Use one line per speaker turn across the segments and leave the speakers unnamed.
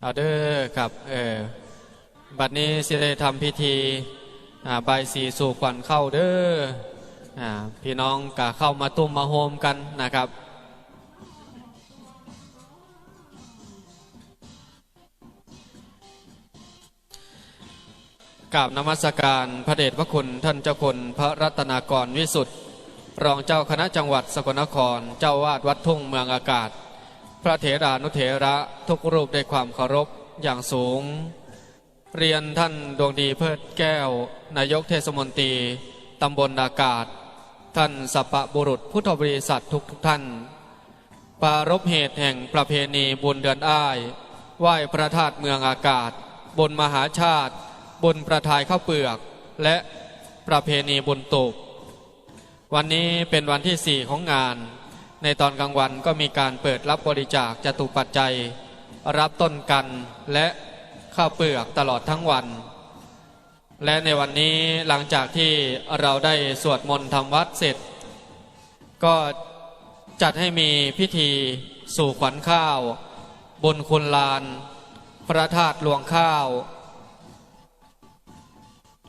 เอาเด้อครับเออบัดนี้สิได้ทำพิธีอ่าใบสีสู่ขวัญเข้าเด้ออ่าพี่น้องกะเข้ามาตุ้มมาโฮมกันนะครับกราบนมัสการพระเดชพระคุณท่านเจ้าคุณพระรัตนากรวิสุทธิ์รองเจ้าคณะจังหวัดสกลนคร เจ้าวาดวัดทุ่งเมืองอากาศ ระเถรานุเถระทุกรูปด้วยความเคารพอย่างสูง เรียนท่านดวงดีเพิดแก้ว นายกเทศมนตรีตำบลอากาศ ท่านสัปปะบุรุษพุทธบริษัททุกทุกท่านปรารบเหตุแห่งประเพณีบุญเดือนอ้าย ไหว้พระธาตุเมืองอากาศ บนมหาชาติ บนประทายข้าวเปลือก และประเพณีบุญตูบวันนี้เป็นวันที่สี่ของงาน ในตอนกลางวันก็มีการเปิดรับบริจาคจตุปัจจัย รับต้นกันและข้าวเปลือกตลอดทั้งวัน และในวันนี้หลังจากที่เราได้สวดมนต์ทำวัดเสร็จ ก็จัดให้มีพิธีสู่ขวัญข้าว บนคุณลาน พระธาตุหลวงข้าว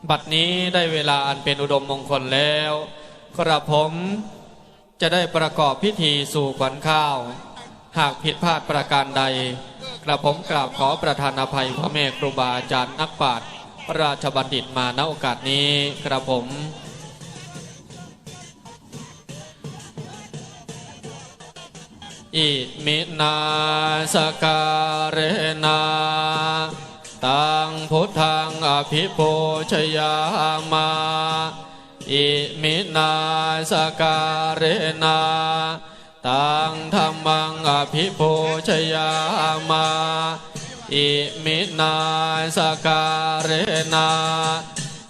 บัดนี้ได้เวลาอันเป็นอุดมมงคลแล้วกระผม จะได้ประกอบพิธีสู่ขวัญข้าว หากผิดพลาดประการใด กระผมกราบขอประธานอภัยพระแม่ครูบาอาจารย์นักปราชญ์ราชบัณฑิตมาณโอกาสนี้กระผมอิมินาสการนาตังพุทธังอภิโภชยามา อิมินาสการนาตังธรรมังอภิโภชยามาอิมินาสการนา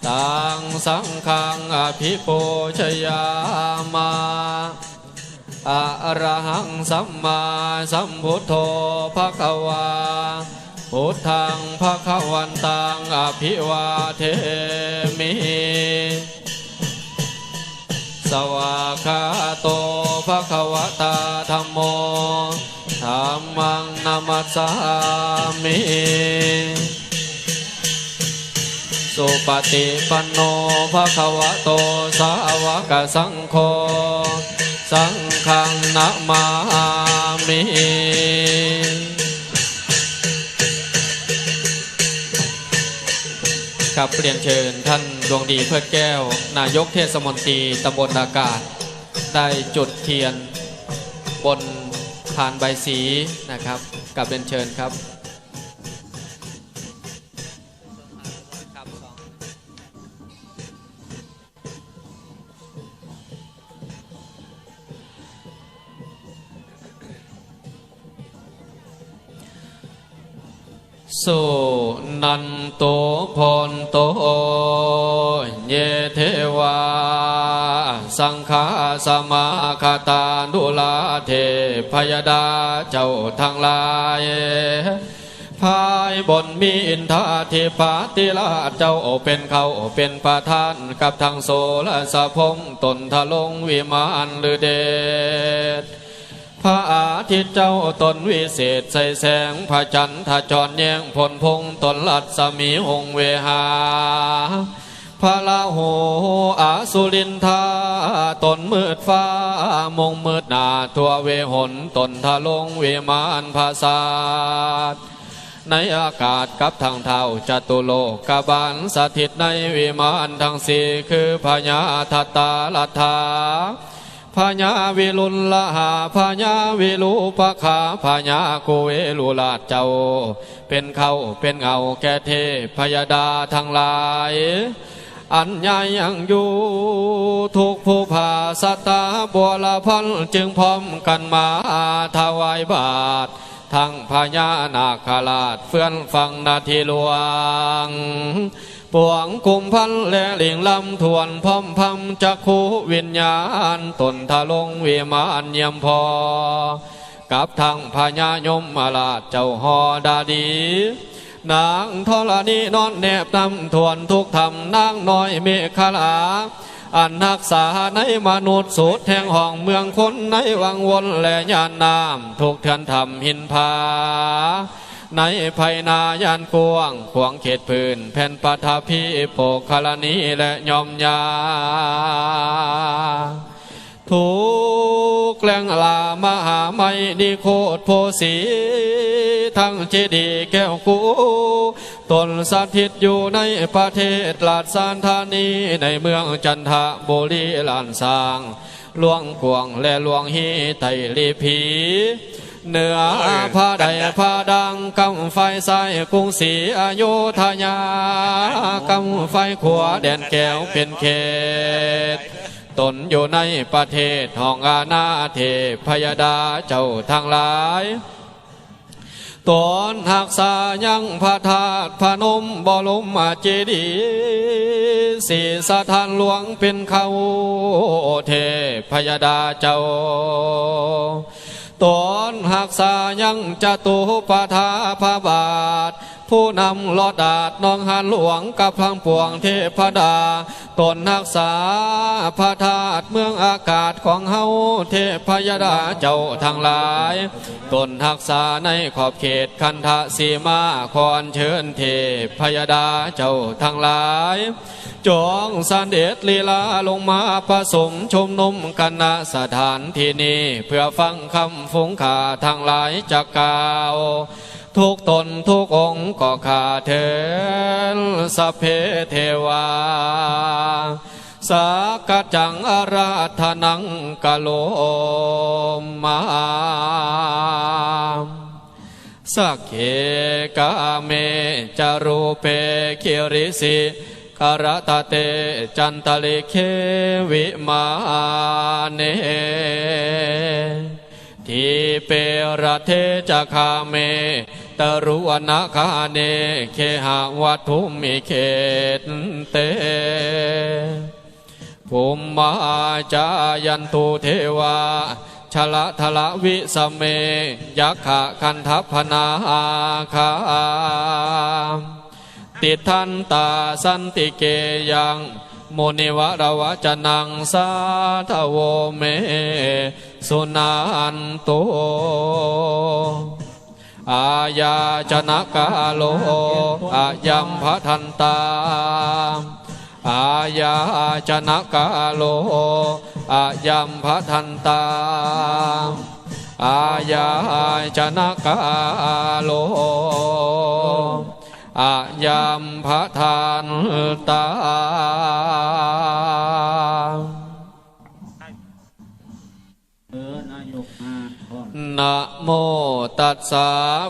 ตังสังฆังอภิโภชยามาอะระหังสัมมาสัมพุทโธภะคะวาพุทธังภะคะวันตังอภิวาเทมิ สวากาโตภะคะวะตาธัมโมธัมมังนามัสสามิสุปฏิปันโนภะคะวะโตสาวกสังโฆสังฆนะมามิ ครับเรียนเชิญท่านดวงดีเพื่อแก้ว นายกเทศมนตรีตำบลอากาศ ได้จุดเทียนบนผ่านใบสีนะครับกับเรียนเชิญครับ สุนันโตพนโตเยเทวา สังฆาสมาคาตาดุลาเทพยดาเจ้าทั้งลายภายบนมีอินทาธิปาติลาชเจ้าเป็นเขาเป็นประธานกับทางโสและสะพงตนทะลงวิมานหรือเดช พระอาทิตย์เจ้าตนวิเศษใส่แสงพระจันทร์ทจรแยงพลพงตนลัดสมีองเวหา พระลาโหอาสุรินทาตนมืดฟ้ามงมืดหนาตัวเวหนตนทะลงเวมานภาษาในอากาศกับทางเท้าจตุโลกบาลสถิตในวิมานทั้งสี่คือพญาทัตตาลัทธา พญาวิรุลละหาพญาวิรูปคาพญาโกเวลุลาเจ้า เป็นเขาเป็นเงาแก่เทพยดาทั้งหลาย อันยายังอยู่ทุกผู้ภาสตาบัวละพันจึงพร้อมกันมาถวายบาททั้งพญานาคราชเฟื่อนฟังนาทีหลวง ปวงกุมพันและเหลียงลำทวนพร้อมพำจักคูวิญญาณตนทะลงเวมานเยี่ยมพอ กับทั้งพญายมมาลาเจ้าหอดาดี นางธรณีนอนแนบนำทวนทุกธรรมนางน้อยเมฆลาอันนักษาในมนุษย์สูตรแห่งห้องเมืองคนในวังวนและยานนามทุกเทือนธรรมหินพา ในภายนายานกวงขวงเขตพื้นแผ่นปฐพีโปกคลนีและยอมยา ทุกแกล้งลามหาไม่ดีโคตรโพสีทั้งเจดีแก้วกูตนสถิตอยู่ในประเทศลาดสานธานีในเมืองจันทบุรีลานสางหลวงกวงและหลวงฮีไตลีผี เหนือผ้าใดผ้าดังกำไฟใสกรุงศรีอยุธยากำไฟขวาแดนแก้วเป็นเขตตนอยู่ในประเทศห้องอาณาเทพยดาเจ้าทั้งหลายตนหักษายังพระธาตุพนมบรมเจดีสีสถานหลวงเป็นเขาเทพยดาเจ้า ตนหักษายังจะตุปทาพบาท ผู้นำลอดดาดน้องหันหลวงกับพังปวงเทพดา ตนนักษาพระธาตุเมืองอากาศของเฮาเทพยดาเจ้าทั้งหลาย ตนหักษาในขอบเขตคันธสีมาคอนเชิญเทพยดาเจ้าทั้งหลาย จองสันเดชลีลาลงมาผสมชมนมกันณสถานที่นี้เพื่อฟังคำฟุ้งขาทั้งหลายจากกาว ทุกตนทุกองค์ก็ขาเถินสเพเทวา สากจังอาราธนังกะโลมาสักเขกาเมจารูเปคิริสิกรตเตจันตลิเควิมาเนทีเประเทจคาเม ตรุวนาคาเนเคหะวัตุมิเขตเตภูมิมาจายันตุเทวาชละทละวิสเมยักขะคันทัพพนาคาติทันตาสันติเกยังโมนิวะรวจนังสาทโวเม สุนันโต อาญาจนะกาโลอายัมพะทันตาอาญาจนะกาโลอายัมพะทันตาอาญาจนะกาโลอายัมพะทันตา
นะ
โมตัสสะ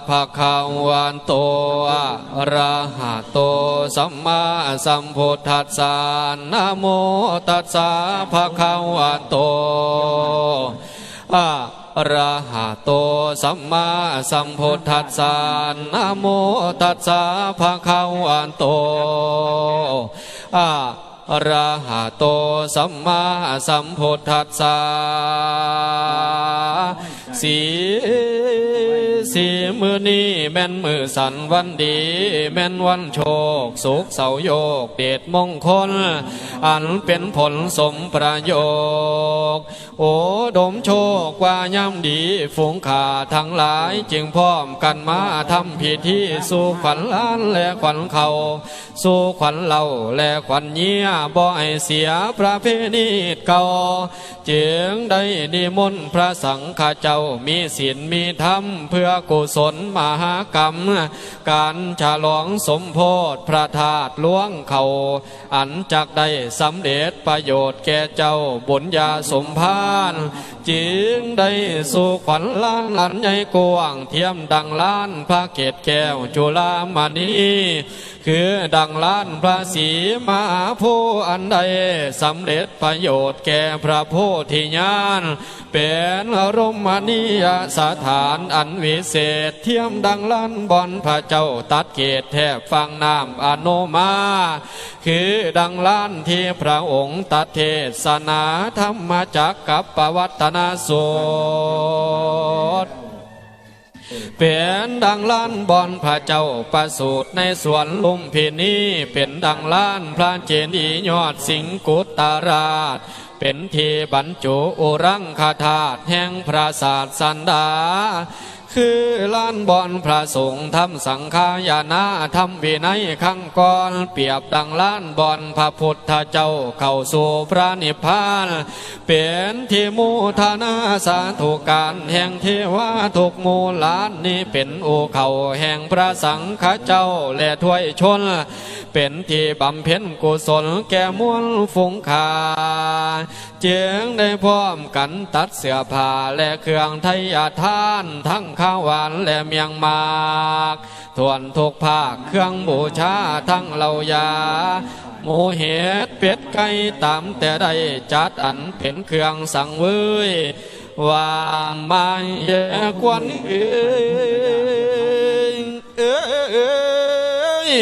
ภะคะวันโตอะระหะโตสัมมาสัมพุทธัสสะนะโมตัสสะภะคะวันโตอะระหะโตสัมมาสัมพุทธัสสะนะโมตัสสะภะคะวันโตอะระหะโตสัมมาสัมพุทธัสสะ สีสีมือนี้แม่นมือสันวันดี แม่นวันโชคสุขเสาโยกเดชมงคล อันเป็นผลสมประโยค โอ้ดมโชคว่าย่ำดีฝูงขาทั้งหลายจึงพร้อมกันมาทำพิธีสู่ขวัญล้านและขวัญเขา สู่ขวัญเราและขวัญเยียบ่ให้เสียประเพณีเก่าจึงได้นิมนต์พระสังฆเจ้ามีศีลมีธรรมเพื่อกุศลมหากรรม การฉลองสมโพธิพระธาตุล้วงเขา อันจักได้สำเร็จประโยชน์แก่เจ้าบุญญาสมภาร จึงได้สู่ขวัญล้านหลันใหญ่กว้างเทียมดังล้านพระเกศแก้วจุฬามณีคือดังล้านพระศรีมหาโพธิ์อันใดสำเร็จประโยชน์แก่พระโพธิญาณเป็นอารมณียสถานอันวิเศษเทียมดังล้านบอนพระเจ้าตัดเกตแทบฟังน้ำอโนมา คือดังล้านที่พระองค์ตัดเทศนาธรรมจักกับปวัตนาสูตรเป็นดังล้านบอนพระเจ้าประสูตรในสวนลุมพินีเป็นดังล้านพระเจดียยอดสิงกุตาราช เป็นที่บรรจุอรังคธาตุแห่งพระศาสนดา คือล้านบอนพระสงฆ์ทำสังฆายานาทำวินัยขังก่อนเปรียบดังล้านบอนพระพุทธเจ้าเข้าสู่พระนิพพานเป็นที่มูทนาสาธุการแห่งเทวาทุกมูลานนี้เป็นโอเขาแห่งพระสังฆเจ้าและถ้วยชน เป็นที่บำเพ็ญกุศลแก่มวลฝงขาเจียงได้พร้อมกันตัดเสื้อผ้าและเครื่องไทยทาน ทั้งข้าวหวานและเมียงมากทวนทุกภาคเครื่องบูชาทั้งเหล่ายาหมูเห็ดเป็ดไก่ตามแต่ได้จัดอันเป็นเครื่องสังเวยว่างไม่เยกวนเอ้ย ย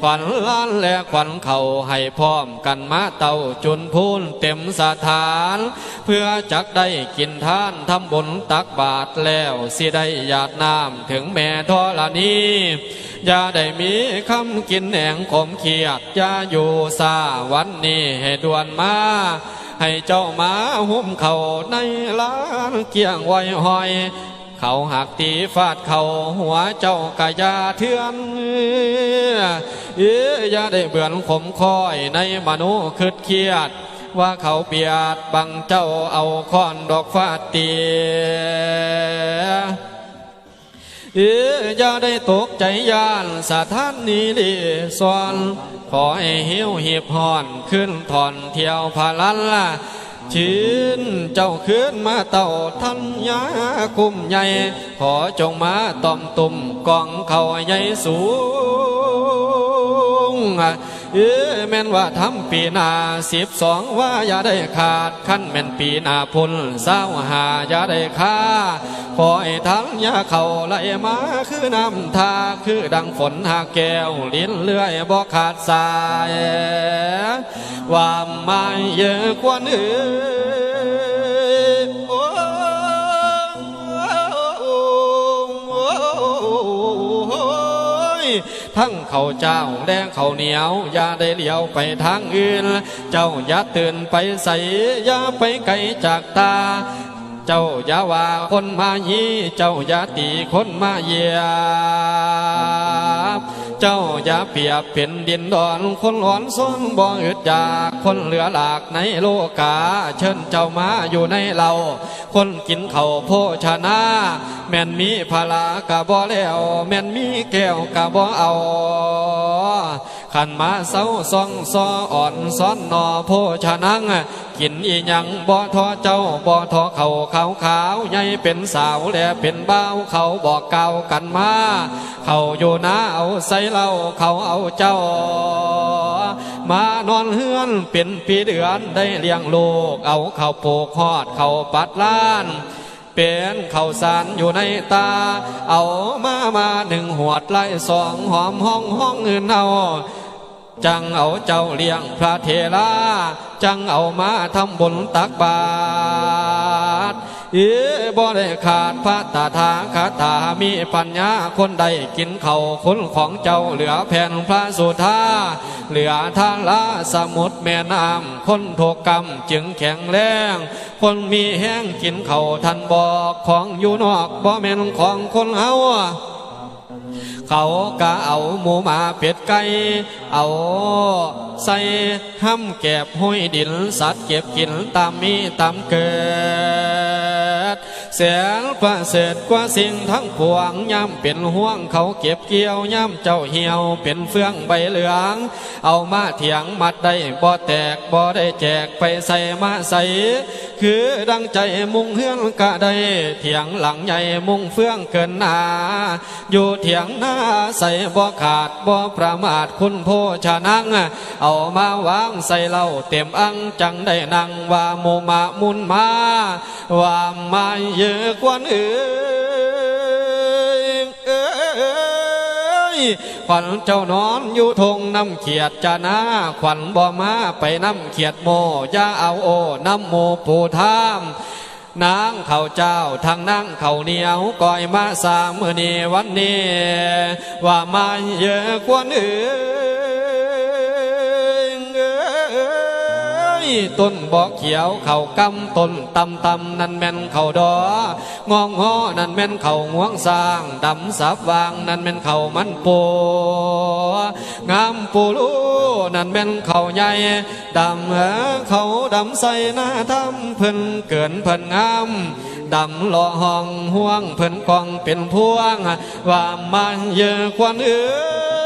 ขวัญล้านและขวัญเข่าให้พร้อมกันมาเต่าจุนพูนเต็มสถาน เพื่อจักได้กินทานทำบุญตักบาทแล้วสิได้หยาดน้ำถึงแม่ทอละนี้อย่าได้มีคำกินแหงขมเขียดอย่าอยู่ซาวันนี้ให้ด่วนมาให้เจ้ามาหุ้มเข่าในล้านเกี่ยงไว้หอย เขาหักตีฟาดเขาหัวเจ้ากะยาเทือนเอ้ยอย่าได้เบื่อนขมคอยในมโนคืดเครียด ว่าเขาเปียดบังเจ้าเอาค้อนดอกฟาดเตียเอ๋อย่าได้ตกใจยานสถานนี้ดีสอนขอให้หิวหีบหอนขึ้นถอนเที่ยวพาลันละ ชินเจ้าขึ้นมาเต่าทันยาคุ้มใหญ่ ขอจงมาตอมตุ่มกองเขาใหญ่สูง เอ้แม่นว่าทำปีนาสิบสองว่าอย่าได้ขาดขั้นแม่นปีนาพุนเศร้าหาอย่าได้ค่าขอให้ทั้งยาเขาไหลมาคือน้ำทาคือดังฝนหาแก้วลิ้นเลื่อยบ่ขาดสายว่าไม่เยอะกว่านี้อ ทั้งเขาเจ้าแดงเขาเหนียว อย่าได้เลี้ยวไปทางอื่น เจ้าอย่าตื่นไปใส่อย่าไปไกลจากตาเจ้าอย่าว่าคนมายีเจ้าอย่าตีคนมาเยีย เจ้าอย่าเปียบเป็นดินดอนคนหลอนซ้นบ่อึดอยากคนเหลือหลากในโลกา เชิญเจ้ามาอยู่ในเรา คนกินเขาโพชนะแม่นมีพลากะบ่แล้ว แม่นมีแก้วกะบ่เอา ขันมาเศร้าซองซออ่อนซ้อนนอโภชนังกินอีหยังบ่ทอเจ้าบ่ทอเขาขาวขาวใหญ่เป็นสาวและเป็นเบ้าเขาบอกเก่ากันมา เขาอยู่นาเอาใส่เหล้าเขาเอาเจ้ามานอนเฮือนเป็นปีเดือนได้เลี้ยงลูกเอาเขาโปกหอดเขาปัดล้านเป็นข้าวสารอยู่ในตา เอามามาหนึ่งหัวดไล่สองหอมห้องห้องอื่นเอา จังเอาเจ้าเลี้ยงพระเทลาจังเอามาทำบุญตักบาตรเอ๋บ่ได้ขาดพระตาทาคาถามีปัญญาคนใดกินเขาคนของเจ้าเหลือแผ่นพระสุธาเหลือทางละสมุทรแม่น้ำคนโทกรรมจึงแข็งแรงคนมีแห้งกินเขาวทันบอกของอยู่นอกบ่แม่นของคนเฮา เขาก็เอาหมูมาเป็ดไก่เอาใส่ห้ำแก็บห้อยดินสัตว์เก็บกินตามมีตามเกิด แสนประเสริฐกว่าสิ่งทั้งปวงย่ำเป็นห่วงเขาเก็บเกี่ยวย่ำเจ้าเหี่ยวเป็นเฟื่องใบเหลือง เอามาเถียงมัดได้บ่แตกบ่ได้แจกไปใส่มาใส่คือดังใจมุ่งเฮือนกะได้เถียงหลังใหญ่มุ่งเฟื่องเกินหนา อยู่เถียงหน้าใส่บ่ขาดบ่ประมาทคุณโพชานัง เอามาวางใส่เหล้าเต็มอังจังได้นั่งว่าโมมามุนมาว่ามายอะกว่าอื่นเอยขวัญเจ้านอนอยู่ทงน้ำเขียดจานาขวัญบ่มาไปน้ำเขียดโมย่าเอาโอน้ำโมปูทามนางเขาเจ้าทางนั่งเขาเหนียวก้อยมาสามเมื่อนี้วันนี้ว่ามาเยอะกว่าอื่นเอ้ ต้นบอกเขียวเข่ากำต้นตำตำนั่นแม่นเข่าดององงอนั่นแม่นเข่างวงสร้างดำสับวางนั่นแม่นเข่ามันปูงามปูรูนั่นแม่นเข่าใหญ่ดำเออเขาดำใส่หน้าทำเพิ่นเกินเพิ่นงามดำหล่อห้องห่วงเพิ่นกองเป็นพวงว่ามันเยอะควันเอ้ย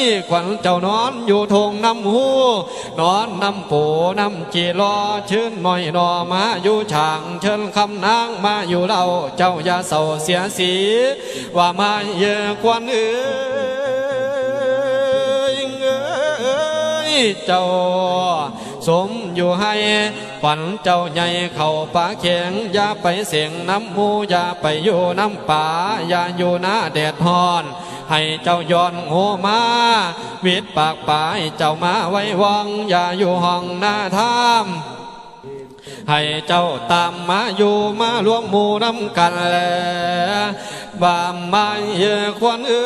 อ้ยควันเจ้านอนอยู่ทงน้ำหูนอนน้ำปูน้ำจีรอชื่นหน่อยนอมาอยู่ช่างเชิญคำนางมาอยู่เราเจ้าอย่าเศร้าเสียสี ว่ามาเยอะควันเอ้ยเอยเจ้าสมอยู่ให้ขวัญเจ้าใหญ่เข้าป่าเข็งอย่าไปเสียงน้ำหมูอย่าไปอยู่น้ำป่าอย่าอยู่หน้าแดดฮอน ให้เจ้าย้อนโหมาวิดปากปาให้เจ้ามาไว้วังอย่าอยู่ห้องหน้าถ้ำให้เจ้าตามมาอยู่มารวมหมู่น้ำกันแลบามมาเยอะควรเอ้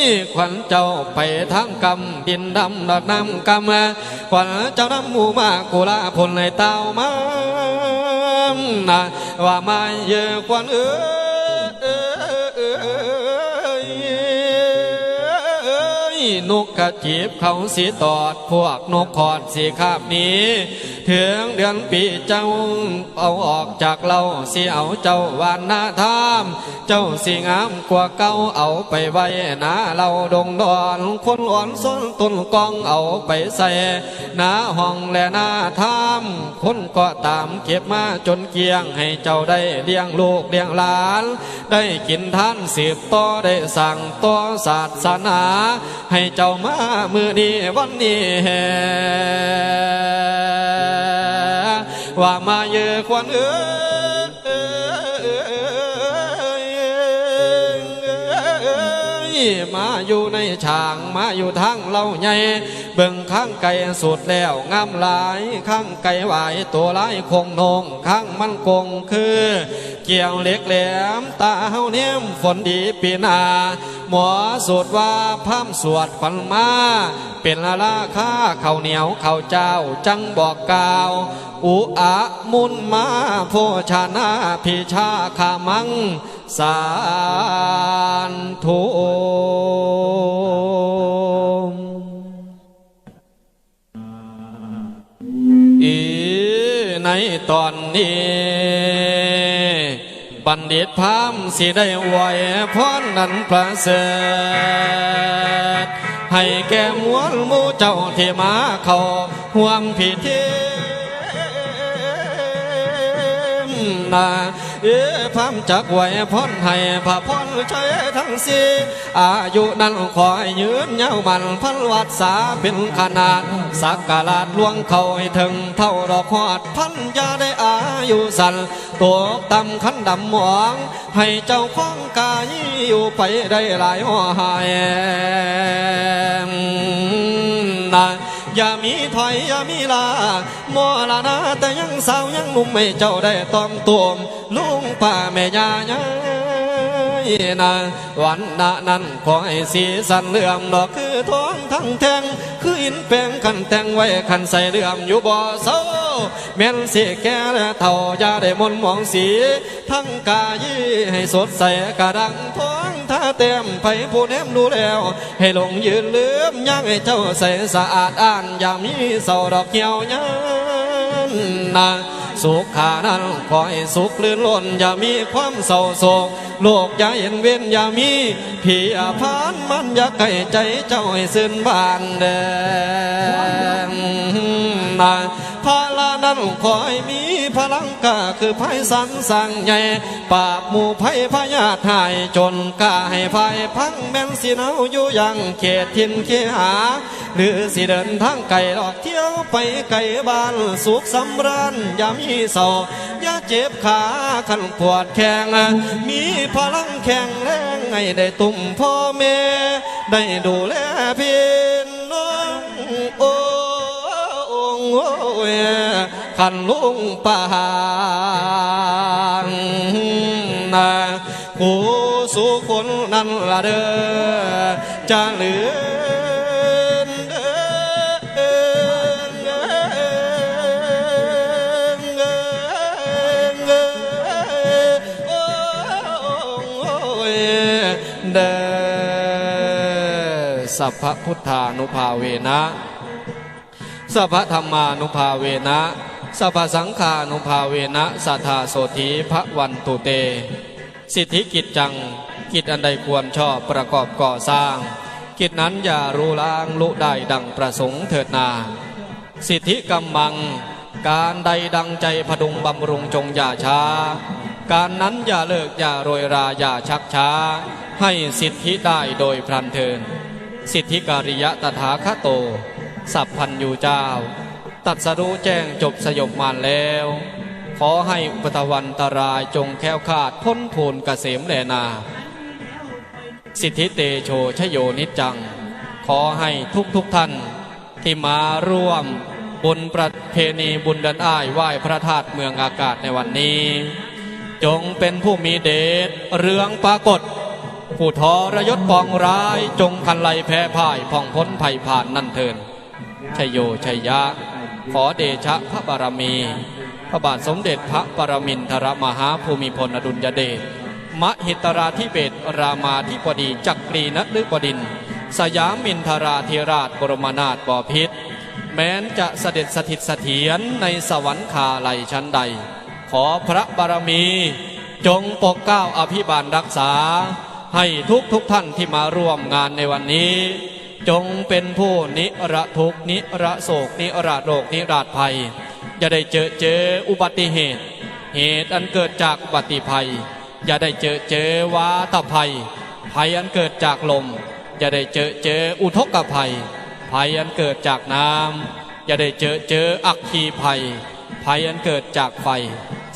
ยขวัญเจ้าไปทางกำดินดำดอกน้ำกำขวัญเจ้าน้ำหมูมากุลาพลในเต้ามา นะว่ามาเยอะขวันเอ้ยนกกระจีบเขาสีตอดพวกนกขอดสีคาบนี้ ถึงเดือนปีเจ้า เอาออกจากเราเสิเอาเจ้าวานนาทาม เจ้าสิงามกว่าเก่าเอาไปไว้นาเราดงดอนคนอ่อนส้นต้นกองเอาไปใส่นาห้องและนาทามคนก็ตามเก็บมาจนเกียงให้เจ้าได้เลี้ยงลูกเลี้ยงหลาน ได้กินท่านสืบต่อได้สั่งต่อศาสนา ให้เจ้ามามือนี้วันนี้ ว่ามาเยอควันเอ้ยมาอยู่ในช่างมาอยู่ทางเล่าใหญ่เบิ่งข้างไก่สุดแล้วงามหลายข้างไก่ไหวตัวลายคงนงข้างมันคงคือ เกี่ยวเล็กแหลมตาเฮาเนียมฝนดีปีนาหมอสูตรว่าพร่ำสวดขวัญมา เป็นละราค่าข้าวเหนียวข้าวเจ้าจังบอกกล่าว อุอะมุนมาโพชานาพิชาขามัง สารทุมอีในตอนนี้ บัณฑิตพามสิได้ไหวพรนนั้นประเสริฐให้แก่มวลมู่เจ้าที่มาเขาห่วมพิธี นาเอ๋พามจักไหวพรให้พระพรใช้ทั้งสี่อายุนั้นขอให้ยืนยาวมันพันวัดสาเป็นขนาด สักการะลวงเขาให้ถึงเท่าดอกหอดพันยาได้อายุสันตัวตำขันดำหมอง ให้เจ้าของกายอยู่ไปได้หลายหัวหายนะ อย่ามีถอยอย่ามีลาโมลานาแต่ยังสาวยังหนุ่มไม่เจ้าได้ต้องตัวมลุงป่าแม่ยาญานาวันนานั้นขอให้สีสันเหลื่อมดอกคือท้องทั้งแทงคืออินแปลงขันแทงไว้ขันใส่เหลื่อมอยู่บ่อเศร้าแม่นสิแก่และเท่าอยาได้มนมองสี ทั้งกายีให้สดใสกระดังท้องท่าเต็มไปผู้แนมดูแล้ว ให้ลงยืนเลือมย่างให้เจ้าใสสะอาดอ่านอย่ามีเศร้าดอกเหี่ยวยันนา สุขขานั้นคอยสุขลื่นล้นอย่ามีความเศร้าโศกโลกอย่าเห็นเว้นอย่ามีผีอาพานมันอย่าไก่ใจเจ้าให้สิ้นบานแดง นั้นขอให้มีพลังกาคือไพสันสั่งใหญ่ปราบหมู่ไพพญาติหายจนกาให้ไพพังแม่นสิเนาอยู่ยังเขตทินเคหา หรือสิเดินทางไกลดอกเที่ยวไปไกลบ้านสุขสำราญยามีเศร้าอย่าเจ็บขาขันปวดแข้งมีพลังแข็งแรงให้ได้ตุ่มพ่อแม่ได้ดูแลพี่น้องโอ้โอ้ ยขันลุงปางนะกุสู่คนนั้นละเด้อจะเหลือนเด้อเด้อสัพพพุทธานุภาเวนะสัพพธรรมานุภาเวนะ สัพสังฆานุภาเวนะสัทธาโสธีพระวันตุเต สิทธิกิจจังกิจอันใดควรชอบประกอบก่อสร้าง กิจนั้นอย่ารู้ล้างลุได้ดังประสงค์เถิดนา สิทธิกำมัง การใดดังใจพดุงบำรุงจงอย่าช้า การนั้นอย่าเลิกอย่าโรยราอย่าชักช้า ให้สิทธิได้โดยพลันเทิน สิทธิการิยะตถาคโต สัพพันยูเจ้า ตัดสรู้แจ้งจบสยบมานแล้ว ขอให้อุปตวันตรายจงแค้วคาดพ้นโผลเกษมแลนา สิทธิเตโชชโยนิจัง ขอให้ทุกทุกท่านที่มาร่วมบุญประเพณีบุญเดินอ้ายไหว้พระธาตุเมืองอากาศในวันนี้ จงเป็นผู้มีเดชเรืองปรากฏ ผู้ทอรยศปองร้ายจงคันไลแพ้พ่ายผ่องพ้นภัยผ่านนั่นเทินชยโยชัยยะ ขอเดชะพระบารมี พระบาทสมเด็จพระปรมินทรมหาภูมิพลอดุลยเดชมหิตราธิเบศรามาธิบดีจักรีนฤบดิน สยามมินทราธิราชบรมนาถบพิตรแม้นจะเสด็จสถิตเสถียรในสวรรคาลัยชั้นใด ขอพระบารมี จงปกเก้าอภิบาลรักษา ให้ทุกทุกท่านที่มาร่วมงานในวันนี้ จงเป็นผู้นิระทุกนิระโศก นิระโรค นิราภัย อย่าได้เจอเจออุบัติเหตุ เหตุอันเกิดจากอุบัติภัย อย่าได้เจอเจอวาตภัย ภัยอันเกิดจากลม อย่าได้เจอเจออุทกภัย ภัยอันเกิดจากน้ำอย่าได้เจอเจออักขีภัย ภัยอันเกิดจากไฟ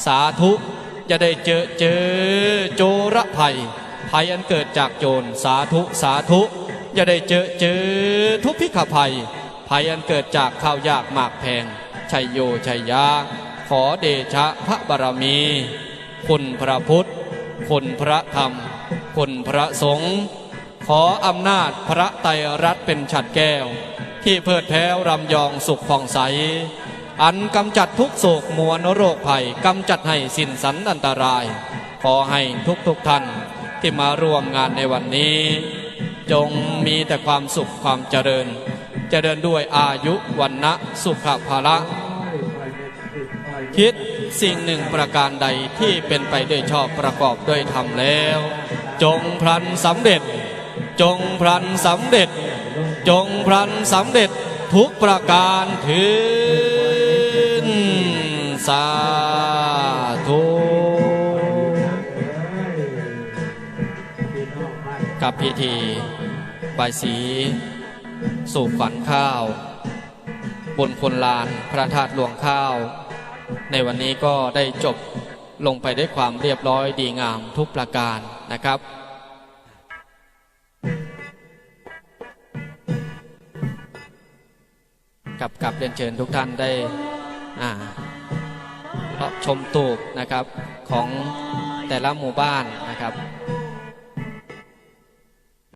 สาธุอย่าได้เจอเจอโจรภัย ภัยอันเกิดจากโจรสาธุสาธุ อย่าได้เจอเจอทุพพิฆภัย ภัยอันเกิดจากข้าวยากหมากแพงชัยโยชัยยาขอเดชะพระบารมี คุณพระพุทธ คุณพระธรรม คุณพระสงฆ์ ขออำนาจพระไตรรัตน์เป็นฉัดแก้ว ที่เพิดแพ้วรำยองสุขผ่องใส อันกำจัดทุกโศกมวลโรคภัยกำจัดให้สิ้นสันอันตราย ขอให้ทุกทุกท่านที่มาร่วมงานในวันนี้ จงมีแต่ความสุขความเจริญ เจริญด้วยอายุวันนะสุขภาละคิดสิ่งหนึ่งประการใดที่เป็นไปด้วยชอบประกอบด้วยธรรมแล้ว จงพลันสำเร็จ จงพลันสำเร็จ จงพลันสำเร็จทุกประการถึงสาธุกับพิธี บายสี สู่ขวัญข้าว บนคนลานพระธาตุหลวงข้าว ในวันนี้ก็ได้จบลงไปด้วยความเรียบร้อยดีงามทุกประการนะครับกับกับเรียนเชิญทุกท่านได้อ่ารับชมตูบนะครับของแต่ละหมู่บ้านนะครับ